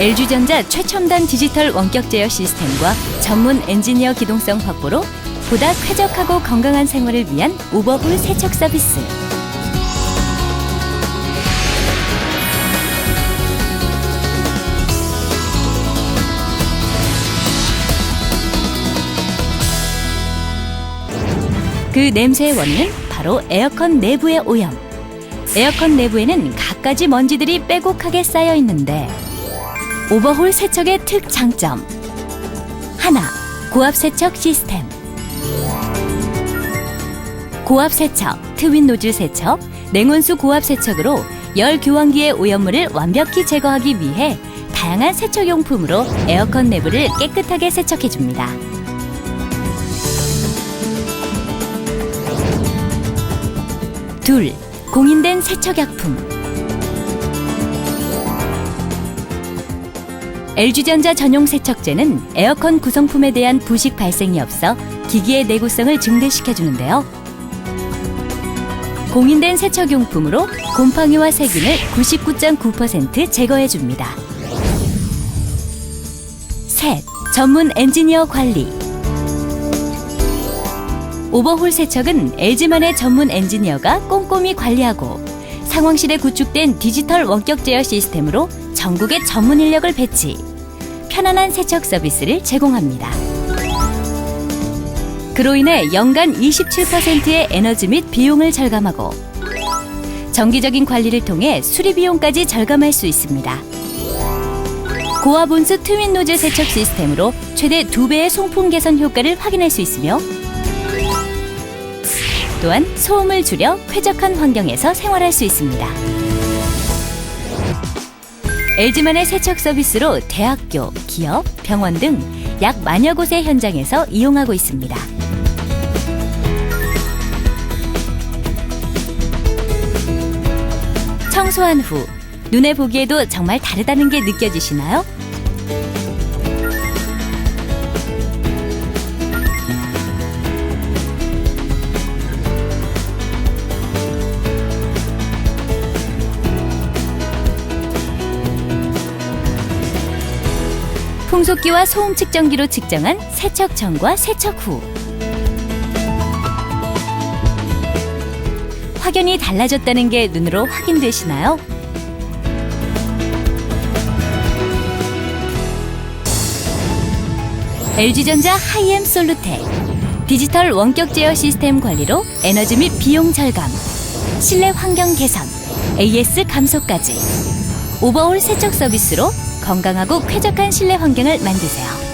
LG전자 최첨단 디지털 원격 제어 시스템과 전문 엔지니어 기동성 확보로 보다 쾌적하고 건강한 생활을 위한 오버홀 세척 서비스. 그 냄새의 원인은 바로 에어컨 내부의 오염. 에어컨 내부에는 갖가지 먼지들이 빼곡하게 쌓여 있는데 오버홀 세척의 특장점 하나 고압 세척 시스템 고압 세척, 트윈 노즐 세척, 냉온수 고압 세척으로 열 교환기의 오염물을 완벽히 제거하기 위해 다양한 세척용품으로 에어컨 내부를 깨끗하게 세척해 줍니다. 둘, 공인된 세척약품. LG전자 전용 세척제는 에어컨 구성품에 대한 부식 발생이 없어 기기의 내구성을 증대시켜 주는데요. 공인된 세척용품으로 곰팡이와 세균을 99.9% 제거해 줍니다. 셋, 전문 엔지니어 관리. 오버홀 세척은 LG만의 전문 엔지니어가 꼼꼼히 관리하고 상황실에 구축된 디지털 원격 제어 시스템으로 전국의 전문 인력을 배치, 편안한 세척 서비스를 제공합니다. 그로 인해 연간 27%의 에너지 및 비용을 절감하고 정기적인 관리를 통해 수리 비용까지 절감할 수 있습니다. 온수 트윈 노즐 세척 시스템으로 최대 2배의 송풍 개선 효과를 확인할 수 있으며 또한 소음을 줄여 쾌적한 환경에서 생활할 수 있습니다. LG만의 세척 서비스로 대학교, 기업, 병원 등 약 만여 곳의 현장에서 이용하고 있습니다. 청소한 후 눈에 보기에도 정말 다르다는 게 느껴지시나요? 풍속기와 소음 측정기로 측정한 세척 전과 세척 후 확연히 달라졌다는 게 눈으로 확인되시나요? LG전자 하이엠 솔루텍 디지털 원격 제어 시스템 관리로 에너지 및 비용 절감 실내 환경 개선 AS 감소까지 오버홀 세척 서비스로 건강하고 쾌적한 실내 환경을 만드세요.